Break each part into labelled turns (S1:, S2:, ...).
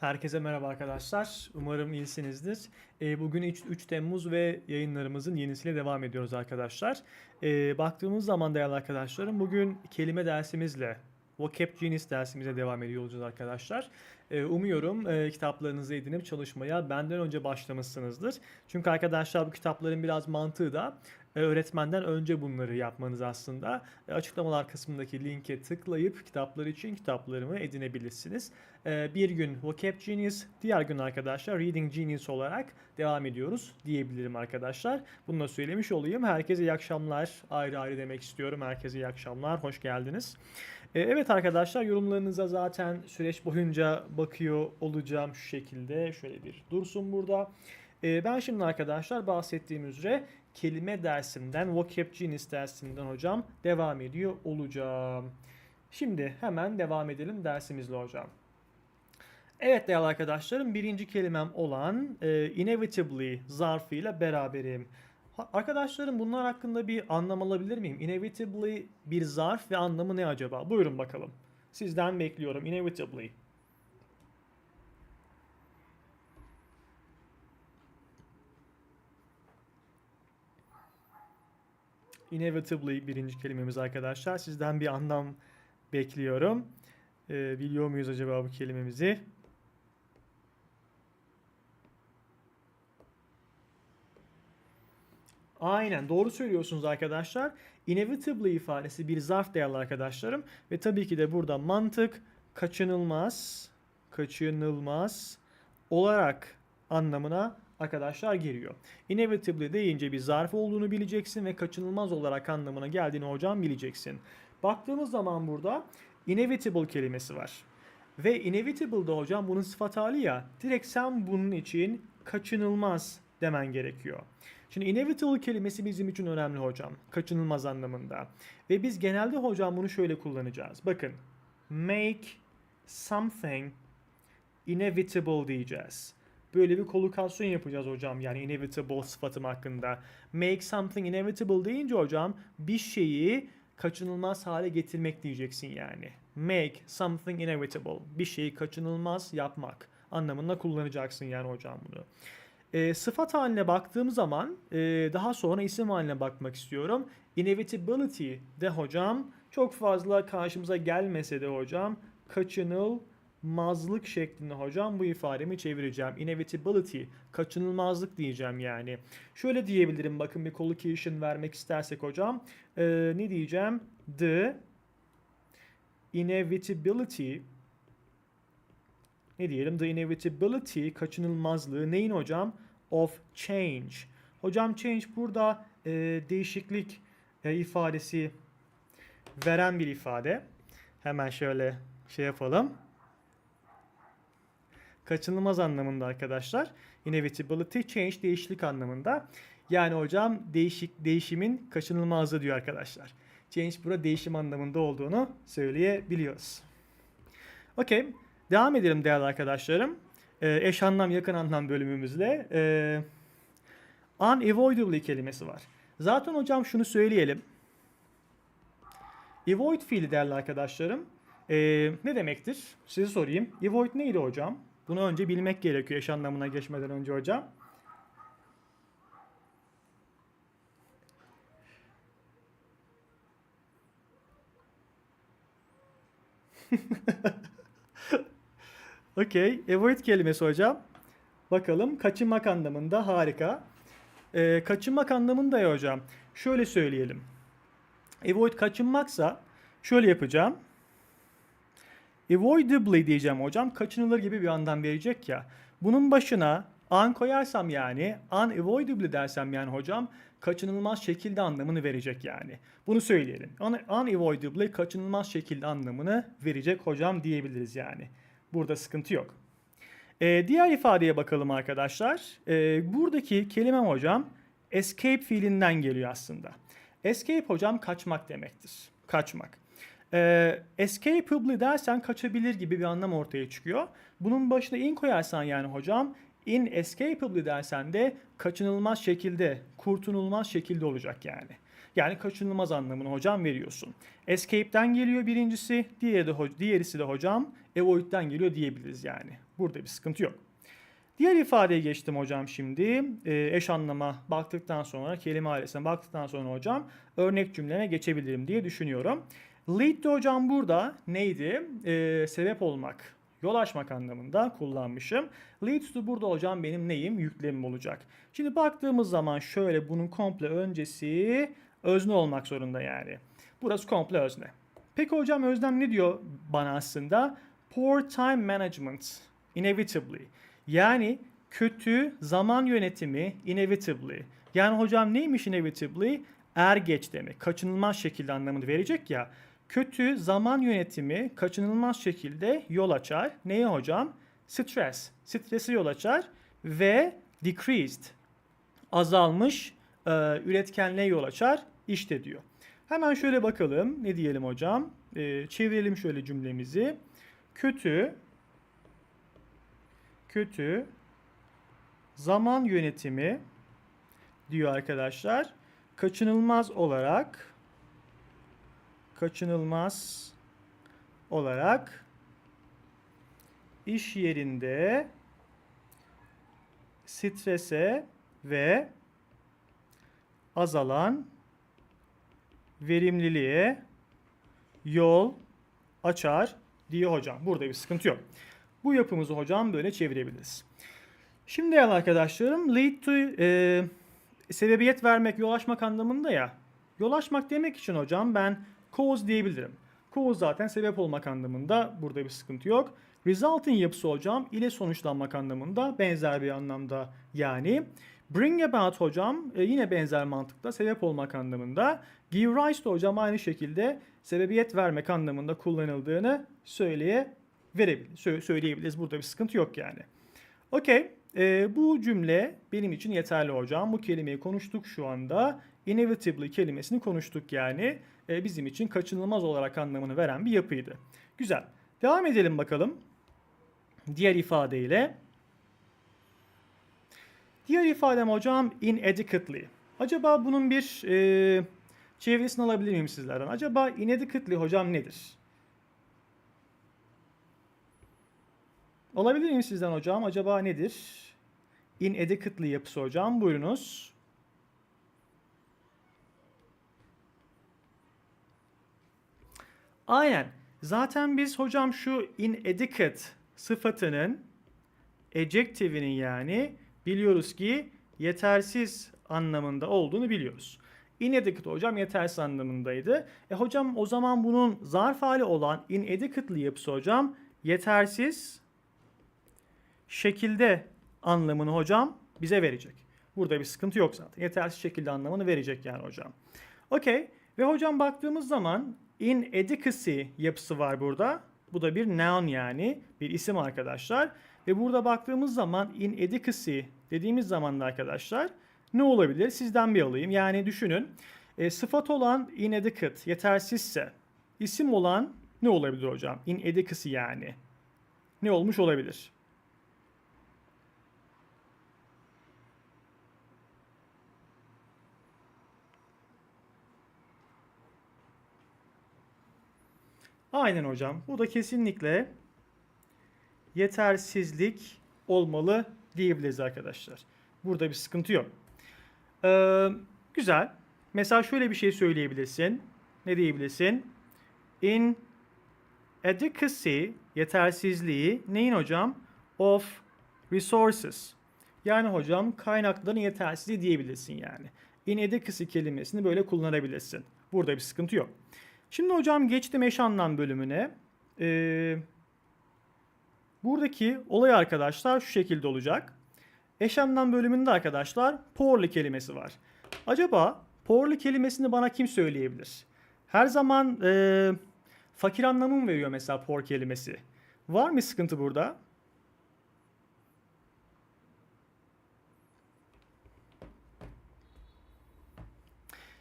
S1: Herkese merhaba arkadaşlar. Umarım iyisinizdir. Ee, Bugün 3, 3 Temmuz ve yayınlarımızın yenisiyle devam ediyoruz arkadaşlar. Ee, Baktığımız zaman değerli arkadaşlarım bugün kelime dersimizle Vocab Genius dersimize devam ediyor olacağız arkadaşlar. Ee, Umuyorum e, kitaplarınızı edinip çalışmaya benden önce başlamışsınızdır. Çünkü arkadaşlar bu kitapların biraz mantığı da e, öğretmenden önce bunları yapmanız aslında. E, Açıklamalar kısmındaki linke tıklayıp kitaplar için kitaplarımı edinebilirsiniz. E, Bir gün Vocab Genius, diğer gün arkadaşlar Reading Genius olarak devam ediyoruz diyebilirim arkadaşlar. Bunu da söylemiş olayım. Herkese iyi akşamlar. Ayrı ayrı demek istiyorum. Herkese iyi akşamlar. Hoş geldiniz. E, Evet arkadaşlar yorumlarınıza zaten süreç boyunca bakıyor olacağım şu şekilde. Şöyle bir dursun burada. E, Ben şimdi arkadaşlar bahsettiğim üzere kelime dersimden, Vocab Genius dersinden hocam devam ediyor olacağım. Şimdi hemen devam edelim dersimizle hocam. Evet değerli arkadaşlarım birinci kelimem olan e, inevitably zarfıyla beraberim. Arkadaşlarım bunlar hakkında bir anlam alabilir miyim? Inevitably bir zarf ve anlamı ne acaba? Buyurun bakalım. Sizden bekliyorum. Inevitably. Inevitably birinci kelimemiz arkadaşlar. Sizden bir anlam bekliyorum. Ee, biliyor muyuz acaba bu kelimemizi? Aynen doğru söylüyorsunuz arkadaşlar. Inevitably ifadesi bir zarf değerli arkadaşlarım. Ve tabii ki de burada mantık kaçınılmaz, kaçınılmaz olarak anlamına arkadaşlar giriyor. Inevitably deyince bir zarf olduğunu bileceksin ve kaçınılmaz olarak anlamına geldiğini hocam bileceksin. Baktığımız zaman burada inevitable kelimesi var. Ve inevitable'da hocam bunun sıfat hali ya. Direkt sen bunun için kaçınılmaz demen gerekiyor. Şimdi inevitable kelimesi bizim için önemli hocam. Kaçınılmaz anlamında. Ve biz genelde hocam bunu şöyle kullanacağız. Bakın. Make something inevitable diyeceğiz. Böyle bir kolokasyon yapacağız hocam. Yani inevitable sıfatım hakkında. Make something inevitable deyince hocam bir şeyi kaçınılmaz hale getirmek diyeceksin yani. Make something inevitable. Bir şeyi kaçınılmaz yapmak anlamında kullanacaksın yani hocam bunu. E, sıfat haline baktığım zaman e, daha sonra isim haline bakmak istiyorum. Inevitability de hocam çok fazla karşımıza gelmese de hocam kaçınılmazlık şeklinde hocam bu ifademi çevireceğim. Inevitability, kaçınılmazlık diyeceğim yani. Şöyle diyebilirim bakın bir collocation vermek istersek hocam. E, ne diyeceğim? The inevitability ne diyelim? The inevitability, kaçınılmazlığı neyin hocam? Of change. Hocam change burada e, değişiklik e, ifadesi veren bir ifade. Hemen şöyle şey yapalım. Kaçınılmaz anlamında arkadaşlar. Inevitability, change değişiklik anlamında. Yani hocam değişik değişimin kaçınılmazlığı diyor arkadaşlar. Change burada değişim anlamında olduğunu söyleyebiliyoruz. Okey. Devam edelim değerli arkadaşlarım. Ee, eş anlam yakın anlam bölümümüzle. Ee, unavoidably kelimesi var. Zaten hocam şunu söyleyelim. Avoid fiili değerli arkadaşlarım. ee, ne demektir? Size sorayım. Avoid neydi hocam? Bunu önce bilmek gerekiyor eş anlamına geçmeden önce hocam. Okey. Avoid kelimesi hocam. Bakalım kaçınmak anlamında harika. Ee, kaçınmak anlamında ya hocam. Şöyle söyleyelim. Avoid kaçınmaksa şöyle yapacağım. Avoidably diyeceğim hocam. Kaçınılır gibi bir anlam verecek ya. Bunun başına an koyarsam yani unavoidably dersem yani hocam kaçınılmaz şekilde anlamını verecek yani. Bunu söyleyelim. Un- Unavoidably kaçınılmaz şekilde anlamını verecek hocam diyebiliriz yani. Burada sıkıntı yok. Ee, diğer ifadeye bakalım arkadaşlar. Ee, buradaki kelimem hocam escape fiilinden geliyor aslında. Escape hocam kaçmak demektir. Kaçmak. Ee, escapably dersen kaçabilir gibi bir anlam ortaya çıkıyor. Bunun başına in koyarsan yani hocam inescapably dersen de kaçınılmaz şekilde, kurtululmaz şekilde olacak yani. Yani kaçınılmaz anlamını hocam veriyorsun. Escape'den geliyor birincisi, diğeri de, diğerisi de hocam avoid'den geliyor diyebiliriz yani. Burada bir sıkıntı yok. Diğer ifadeye geçtim hocam şimdi. Ee, eş anlama baktıktan sonra, kelime ailesine baktıktan sonra hocam örnek cümleme geçebilirim diye düşünüyorum. Lead de hocam burada neydi? Ee, sebep olmak, yol açmak anlamında kullanmışım. Lead to burada hocam benim neyim? Yüklemim olacak. Şimdi baktığımız zaman şöyle bunun komple öncesi özne olmak zorunda yani. Burası komple özne. Peki hocam özlem ne diyor bana aslında? Poor time management inevitably. Yani kötü zaman yönetimi inevitably. Yani hocam neymiş inevitably? Er geç demek. Kaçınılmaz şekilde anlamını verecek ya. Kötü zaman yönetimi kaçınılmaz şekilde yol açar. Neye hocam? Stres. Stresi yol açar ve decreased azalmış e, üretkenliğe yol açar işte diyor. Hemen şöyle bakalım ne diyelim hocam. E, çevirelim şöyle cümlemizi. Kötü kötü zaman yönetimi diyor arkadaşlar. Kaçınılmaz olarak kaçınılmaz olarak iş yerinde strese ve azalan verimliliğe yol açar diyor hocam. Burada bir sıkıntı yok. Bu yapımızı hocam böyle çevirebiliriz. Şimdi arkadaşlarım lead to e, sebebiyet vermek, yol açmak anlamında ya. Yol açmak demek için hocam ben cause diyebilirim. Cause zaten sebep olmak anlamında burada bir sıkıntı yok. Result'in yapısı hocam ile sonuçlanmak anlamında benzer bir anlamda yani. Bring about hocam e, yine benzer mantıkla sebep olmak anlamında. Give rise to hocam aynı şekilde sebebiyet vermek anlamında kullanıldığını söyleye verebilir, sö- söyleyebiliriz. Burada bir sıkıntı yok yani. Okey. e, bu cümle benim için yeterli hocam. Bu kelimeyi konuştuk şu anda. Inevitably kelimesini konuştuk yani. E, bizim için kaçınılmaz olarak anlamını veren bir yapıydı. Güzel. Devam edelim bakalım. Diğer ifadeyle. Diğer ifadem hocam inadequately. Acaba bunun bir e, çevirisini alabilir miyim sizlerden? Acaba inadequately hocam nedir? Alabilir miyim sizden hocam? Acaba nedir? Inadequately yapısı hocam. Buyurunuz. Aynen. Zaten biz hocam şu inadequate sıfatının adjective'inin yani biliyoruz ki yetersiz anlamında olduğunu biliyoruz. Inadequate hocam yetersiz anlamındaydı. E hocam o zaman bunun zarf hali olan inadequately yapısı hocam yetersiz şekilde anlamını hocam bize verecek. Burada bir sıkıntı yok zaten. Yetersiz şekilde anlamını verecek yani hocam. Okey. Ve hocam baktığımız zaman inadequacy yapısı var burada. Bu da bir noun yani bir isim arkadaşlar. Ve burada baktığımız zaman inadequacy dediğimiz zaman da arkadaşlar ne olabilir? Sizden bir alayım. Yani düşünün. E, sıfat olan inadequate yetersizse isim olan ne olabilir hocam? Inadequacy yani. Ne olmuş olabilir? Aynen hocam. Bu da kesinlikle yetersizlik olmalı diyebiliriz arkadaşlar. Burada bir sıkıntı yok. Ee, güzel. Mesela şöyle bir şey söyleyebilirsin. Ne diyebilirsin? In adequacy yetersizliği neyin hocam? Of resources. Yani hocam kaynakların yetersizliği diyebilirsin yani. Inadequacy kelimesini böyle kullanabilirsin. Burada bir sıkıntı yok. Şimdi hocam geçtim eş anlam bölümüne. Ee, buradaki olay arkadaşlar şu şekilde olacak. Eş anlam bölümünde arkadaşlar poorly kelimesi var. Acaba poorly kelimesini bana kim söyleyebilir? Her zaman e, fakir anlamı mı veriyor mesela poor kelimesi? Var mı sıkıntı burada?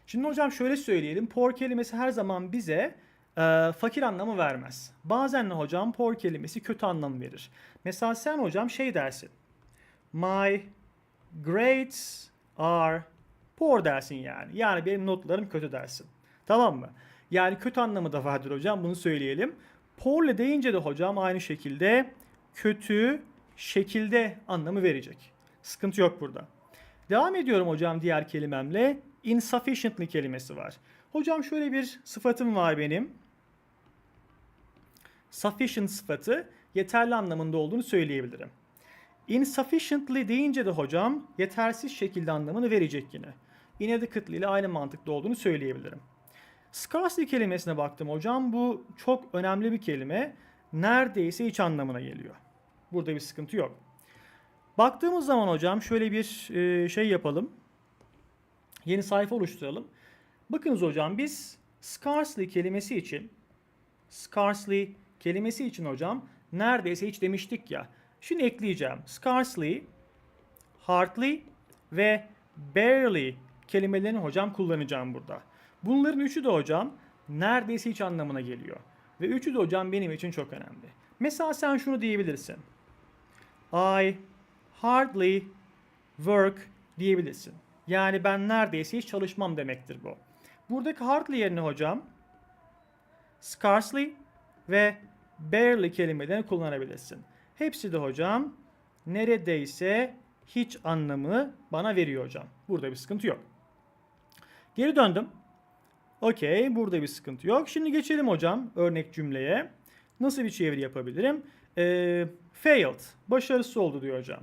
S1: Şimdi hocam şöyle söyleyelim. Poor kelimesi her zaman bize e, fakir anlamı vermez. Bazen de hocam poor kelimesi kötü anlam verir. Mesela sen hocam şey dersin. My grades are Poor dersin yani. Yani benim notlarım kötü dersin. Tamam mı? Yani kötü anlamı da vardır hocam bunu söyleyelim. Poorly deyince de hocam aynı şekilde kötü şekilde anlamı verecek. Sıkıntı yok burada. Devam ediyorum hocam diğer kelimemle. Insufficiently kelimesi var. Hocam şöyle bir sıfatım var benim. Sufficient sıfatı yeterli anlamında olduğunu söyleyebilirim. Insufficiently deyince de hocam yetersiz şekilde anlamını verecek yine. Inadequately ile aynı mantıkta olduğunu söyleyebilirim. Scarcely kelimesine baktım hocam. Bu çok önemli bir kelime. Neredeyse hiç anlamına geliyor. Burada bir sıkıntı yok. Baktığımız zaman hocam şöyle bir e, şey yapalım. Yeni sayfa oluşturalım. Bakınız hocam biz scarcely kelimesi için scarcely kelimesi için hocam neredeyse hiç demiştik ya. Şimdi ekleyeceğim. Scarcely, hardly ve barely kelimelerini hocam kullanacağım burada. Bunların üçü de hocam neredeyse hiç anlamına geliyor. Ve üçü de hocam benim için çok önemli. Mesela sen şunu diyebilirsin. I hardly work diyebilirsin. Yani ben neredeyse hiç çalışmam demektir bu. Buradaki hardly yerine hocam scarcely ve barely kelimelerini kullanabilirsin. Hepsi de hocam neredeyse hiç anlamı bana veriyor hocam. Burada bir sıkıntı yok. Geri döndüm. Okey burada bir sıkıntı yok. Şimdi geçelim hocam örnek cümleye. Nasıl bir çeviri yapabilirim? Ee, failed. Başarısız oldu diyor hocam.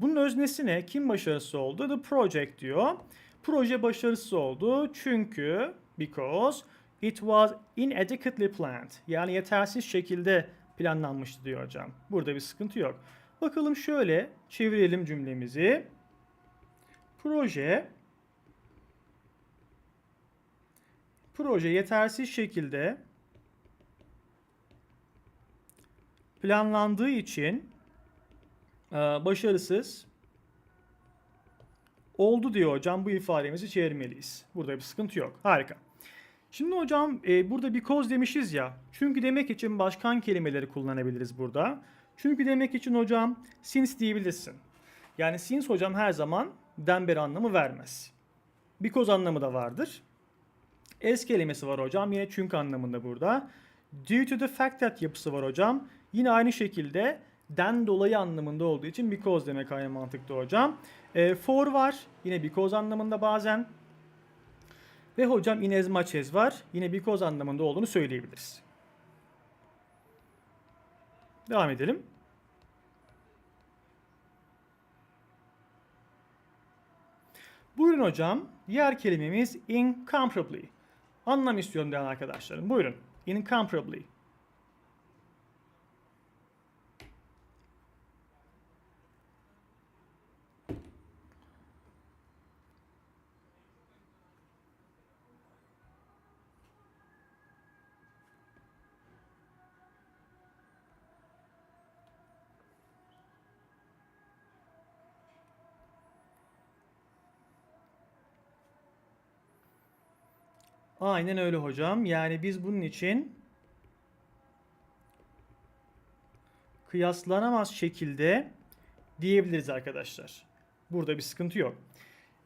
S1: Bunun öznesi ne? Kim başarısız oldu? The project diyor. Proje başarısız oldu çünkü because it was inadequately planned. Yani yetersiz şekilde planlanmıştı diyor hocam. Burada bir sıkıntı yok. Bakalım şöyle çevirelim cümlemizi. Proje proje yetersiz şekilde planlandığı için e, başarısız oldu diyor hocam. Bu ifademizi çevirmeliyiz. Burada bir sıkıntı yok. Harika. Şimdi hocam e, burada because demişiz ya. Çünkü demek için başkan kelimeleri kullanabiliriz burada. Çünkü demek için hocam since diyebilirsin. Yani since hocam her zaman den beri anlamı vermez. Because anlamı da vardır. As kelimesi var hocam. Yine çünkü anlamında burada. Due to the fact that yapısı var hocam. Yine aynı şekilde den dolayı anlamında olduğu için because demek aynı mantıkta hocam. E, for var. Yine because anlamında bazen. Ve hocam in as much as var. Yine because anlamında olduğunu söyleyebiliriz. Devam edelim. Buyurun hocam. Diğer kelimemiz incomparably. Anlam istiyorum değerli arkadaşlarım. Buyurun. Incomparably. Aynen öyle hocam. Yani biz bunun için kıyaslanamaz şekilde diyebiliriz arkadaşlar. Burada bir sıkıntı yok.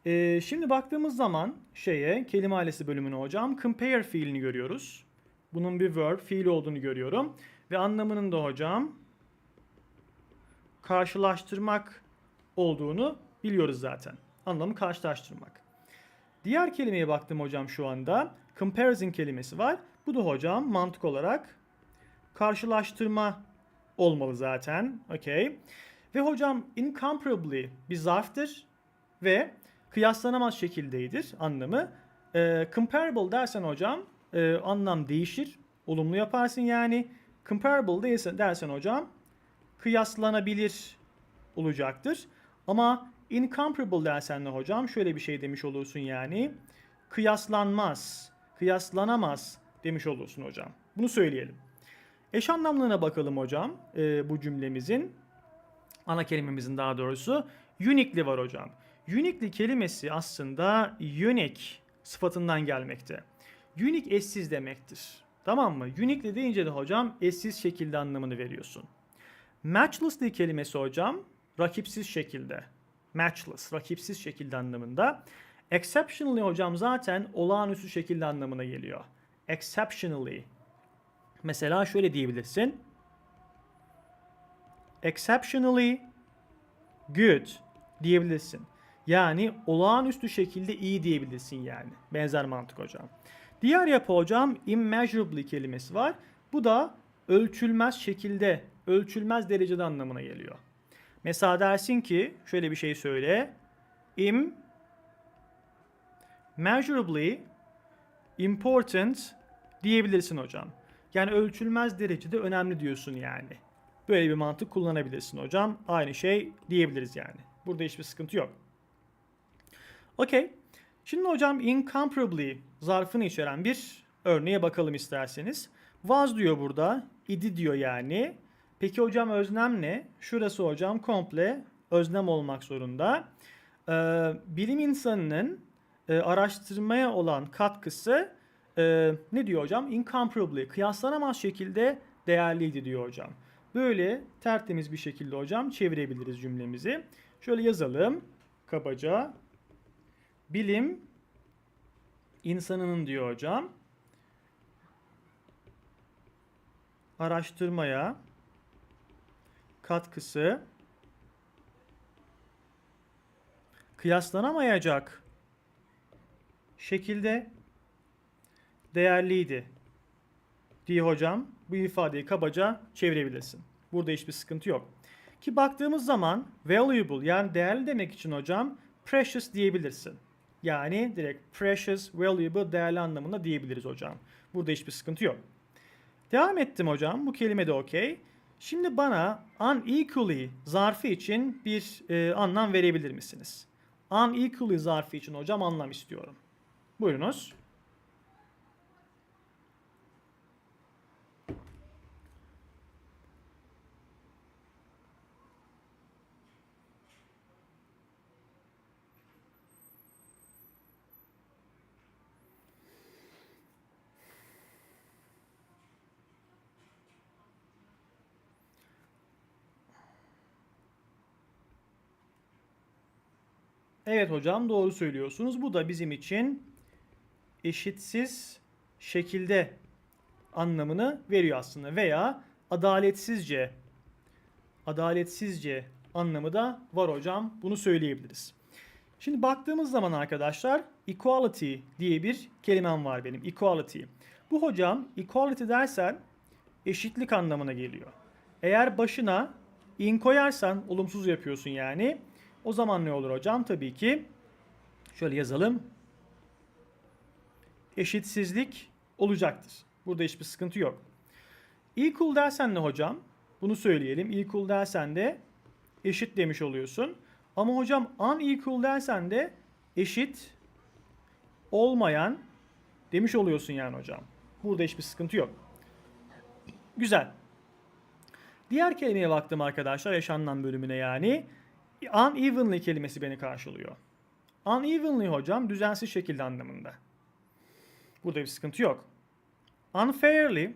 S1: Ee, şimdi baktığımız zaman şeye kelime ailesi bölümüne hocam compare fiilini görüyoruz. Bunun bir verb, fiil olduğunu görüyorum. Ve anlamının da hocam karşılaştırmak olduğunu biliyoruz zaten. Anlamı karşılaştırmak. Diğer kelimeye baktım hocam şu anda. Comparison kelimesi var. Bu da hocam mantık olarak karşılaştırma olmalı zaten. Okey. Ve hocam incomparably bir zarftır ve kıyaslanamaz şekildeydir anlamı. Ee, comparable dersen hocam e, anlam değişir. Olumlu yaparsın yani. Comparable değilse dersen hocam kıyaslanabilir olacaktır. Ama incomparable dersen de hocam şöyle bir şey demiş olursun yani. Kıyaslanmaz, kıyaslanamaz demiş olursun hocam. Bunu söyleyelim. Eş anlamlığına bakalım hocam e, bu cümlemizin. Ana kelimemizin daha doğrusu. Uniquely var hocam. Uniquely kelimesi aslında unique sıfatından gelmekte. Unique eşsiz demektir. Tamam mı? Uniquely deyince de hocam eşsiz şekilde anlamını veriyorsun. Matchlessly kelimesi hocam rakipsiz şekilde. Matchless, rakipsiz şekilde anlamında. Exceptionally hocam zaten olağanüstü şekilde anlamına geliyor. Exceptionally. Mesela şöyle diyebilirsin. Exceptionally good diyebilirsin. Yani olağanüstü şekilde iyi diyebilirsin yani. Benzer mantık hocam. Diğer yapı hocam immeasurably kelimesi var. Bu da ölçülmez şekilde, ölçülmez derecede anlamına geliyor. Mesela dersin ki şöyle bir şey söyle. Immeasurably important diyebilirsin hocam. Yani ölçülmez derecede önemli diyorsun yani. Böyle bir mantık kullanabilirsin hocam. Aynı şey diyebiliriz yani. Burada hiçbir sıkıntı yok. Okey. Şimdi hocam incomparably zarfını içeren bir örneğe bakalım isterseniz. Was diyor burada. idi diyor yani. Peki hocam öznem ne? Şurası hocam komple öznem olmak zorunda. Ee, bilim insanının e, araştırmaya olan katkısı e, ne diyor hocam? Incomparably, kıyaslanamaz şekilde değerliydi diyor hocam. Böyle tertemiz bir şekilde hocam çevirebiliriz cümlemizi. Şöyle yazalım. Kabaca bilim insanının diyor hocam araştırmaya katkısı kıyaslanamayacak şekilde değerliydi diye hocam bu ifadeyi kabaca çevirebilirsin. Burada hiçbir sıkıntı yok. Ki baktığımız zaman valuable yani değerli demek için hocam precious diyebilirsin. Yani direkt precious, valuable, değerli anlamında diyebiliriz hocam. Burada hiçbir sıkıntı yok. Devam ettim hocam. Bu kelime de okey. Şimdi bana unequally zarfı için bir e, anlam verebilir misiniz? Unequally zarfı için hocam anlam istiyorum. Buyurunuz. Evet hocam doğru söylüyorsunuz. Bu da bizim için eşitsiz şekilde anlamını veriyor aslında veya adaletsizce adaletsizce anlamı da var hocam. Bunu söyleyebiliriz. Şimdi baktığımız zaman arkadaşlar equality diye bir kelimem var benim. Equality. Bu hocam equality dersen eşitlik anlamına geliyor. Eğer başına in koyarsan olumsuz yapıyorsun yani. O zaman ne olur hocam? Tabii ki şöyle yazalım. Eşitsizlik olacaktır. Burada hiçbir sıkıntı yok. Equal dersen ne hocam? Bunu söyleyelim. Equal dersen de eşit demiş oluyorsun. Ama hocam unequal dersen de eşit olmayan demiş oluyorsun yani hocam. Burada hiçbir sıkıntı yok. Güzel. Diğer kelimeye baktım arkadaşlar yaşanılan bölümüne yani. Unevenly kelimesi beni karşılıyor. Unevenly hocam düzensiz şekilde anlamında. Burada bir sıkıntı yok. Unfairly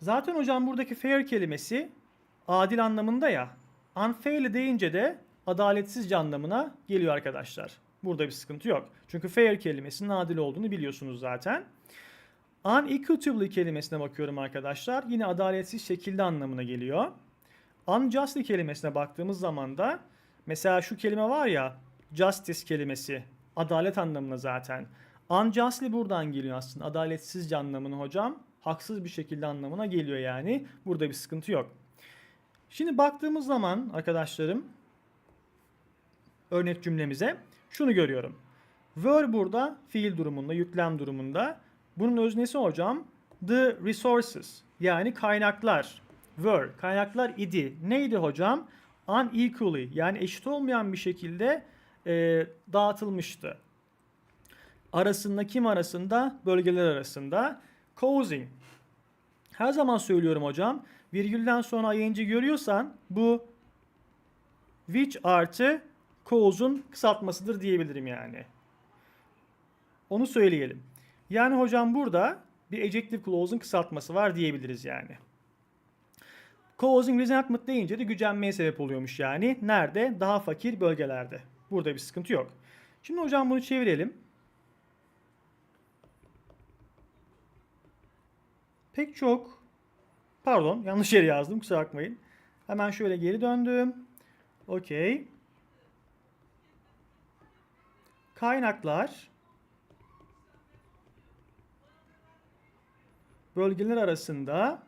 S1: Zaten hocam buradaki fair kelimesi adil anlamında ya. Unfairly deyince de adaletsizce anlamına geliyor arkadaşlar. Burada bir sıkıntı yok. Çünkü fair kelimesinin adil olduğunu biliyorsunuz zaten. Unequitably kelimesine bakıyorum arkadaşlar. Yine adaletsiz şekilde anlamına geliyor. Unjustly kelimesine baktığımız zaman da mesela şu kelime var ya justice kelimesi adalet anlamına zaten. Unjustly buradan geliyor aslında. Adaletsizce anlamını hocam. Haksız bir şekilde anlamına geliyor yani. Burada bir sıkıntı yok. Şimdi baktığımız zaman arkadaşlarım örnek cümlemize şunu görüyorum. Were burada fiil durumunda, yüklem durumunda. Bunun öznesi hocam the resources yani kaynaklar were kaynaklar idi. Neydi hocam? Unequally yani eşit olmayan bir şekilde e, dağıtılmıştı. Arasında kim arasında? Bölgeler arasında. Causing. Her zaman söylüyorum hocam. Virgülden sonra ing görüyorsan bu which artı cause'un kısaltmasıdır diyebilirim yani. Onu söyleyelim. Yani hocam burada bir adjective clause'un kısaltması var diyebiliriz yani. Causing resentment deyince de gücenmeye sebep oluyormuş yani. Nerede? Daha fakir bölgelerde. Burada bir sıkıntı yok. Şimdi hocam bunu çevirelim. Pek çok pardon yanlış yere yazdım kusura bakmayın. Hemen şöyle geri döndüm. Okey. Kaynaklar bölgeler arasında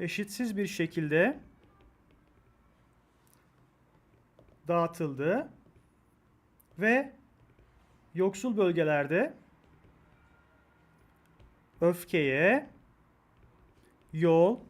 S1: eşitsiz bir şekilde dağıtıldı ve yoksul bölgelerde öfkeye yol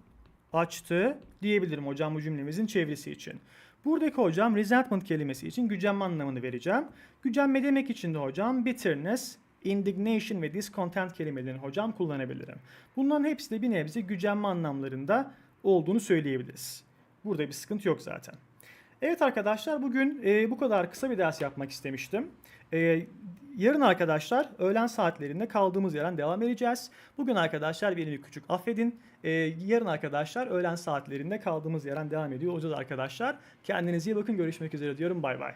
S1: açtı diyebilirim hocam bu cümlemizin çevresi için. Buradaki hocam resentment kelimesi için gücenme anlamını vereceğim. Gücenme demek için de hocam bitterness, indignation ve discontent kelimelerini hocam kullanabilirim. Bunların hepsi de bir nebze gücenme anlamlarında olduğunu söyleyebiliriz. Burada bir sıkıntı yok zaten. Evet arkadaşlar bugün e, bu kadar kısa bir ders yapmak istemiştim. E, yarın arkadaşlar öğlen saatlerinde kaldığımız yerden devam edeceğiz. Bugün arkadaşlar beni bir küçük affedin. E, yarın arkadaşlar öğlen saatlerinde kaldığımız yerden devam ediyor olacağız arkadaşlar. Kendinize iyi bakın görüşmek üzere diyorum bay bay.